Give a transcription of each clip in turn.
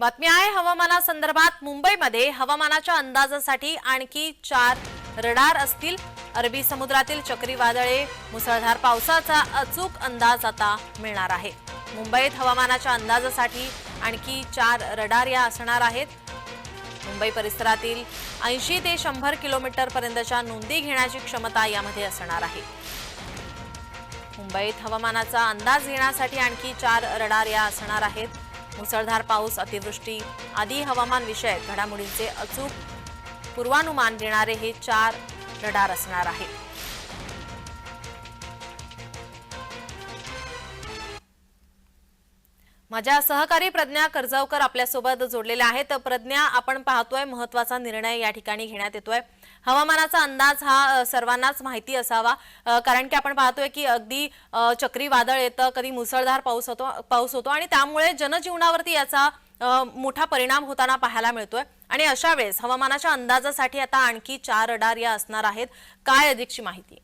बातमी आहे हवामानासंदर्भात मुंबईमध्ये हवामानाच्या अंदाजासाठी आणखी चार रडार असतील. अरबी समुद्रातील चक्रीवादळे मुसळधार पावसाचा अचूक अंदाज आता मिळणार आहे. मुंबईत हवामानाच्या अंदाजासाठी आणखी चार रडार या असणार आहेत. मुंबई परिसरातील ऐंशी ते शंभर किलोमीटर पर्यंतच्या नोंदी घेण्याची क्षमता यामध्ये असणार आहे. मुंबईत हवामानाचा अंदाज घेण्यासाठी आणखी चार रडार या असणार आहेत. मुसळधार पाऊस अतिवृष्टी आदी हवामान विषयक घडामोडींचे अचूक पूर्वानुमान देणारे हे चार रडार असणार आहेत. माझ्या सहकारी प्रज्ञा कर्जावकर आपल्यासोबत जोडलेल्या आहेत. प्रज्ञा आपण पाहतोय महत्त्वाचा निर्णय या ठिकाणी घेण्यात येतोय. हवामानाचा अंदाज हा सर्वांनाच माहिती असावा. कारण की आपण पाहतोय की अगदी चक्रीवादळ येतं कधी मुसळधार पाऊस होतो पाऊस होतो आणि त्यामुळे जनजीवनावरती याचा मोठा परिणाम होताना पाहायला मिळतोय. आणि अशा वेळेस हवामानाच्या अंदाजासाठी आता आणखी चार रडार या असणार आहेत. काय अधिकची माहिती?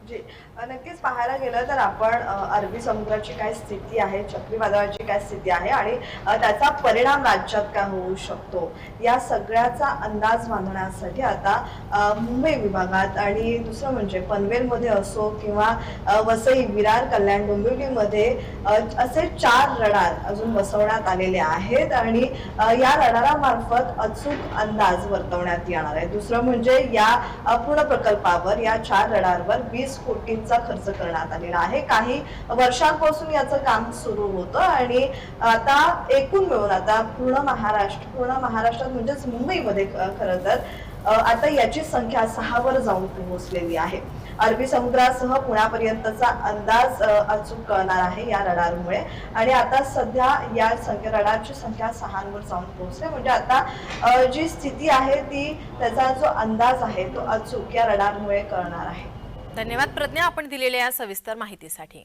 जी नक्कीच पाहायला गेलं तर आपण अरबी समुद्राची काय स्थिती आहे चक्रीवादळाची काय स्थिती आहे आणि त्याचा परिणाम राज्यात काय होऊ शकतो या सगळ्याचा अंदाज बांधण्यासाठी आता मुंबई विभागात आणि दुसरं म्हणजे पनवेलमध्ये असो किंवा वसई विरार कल्याण डोंबिवलीमध्ये असे चार रडार अजून बसवण्यात आलेले आहेत आणि या रडारामार्फत अचूक अंदाज वर्तवण्यात येणार आहे. दुसरं म्हणजे या पूर्ण प्रकल्पावर या चार रडारवर वीस कोटींचा खर्च करण्यात आलेला आहे. काही वर्षांपासून याचं काम सुरू होतं आणि आता एकूण मिळून आता पूर्ण महाराष्ट्र पूर्ण महाराष्ट्रात म्हणजेच मुंबईमध्ये खरं तर आता याची संख्या सहावर जाऊन पोहोचलेली आहे. अरबी समुद्रासह पुण्यापर्यंतचा अंदाज अचूक कळणार आहे या रडारमुळे. आणि आता सध्या या संख्या रडारची संख्या सहांवर जाऊन पोहोचले म्हणजे आता जी स्थिती आहे ती त्याचा जो अंदाज आहे तो अचूक या रडारमुळे कळणार आहे. धन्यवाद प्रज्ञा आपण दिलेल्या या सविस्तर माहितीसाठी.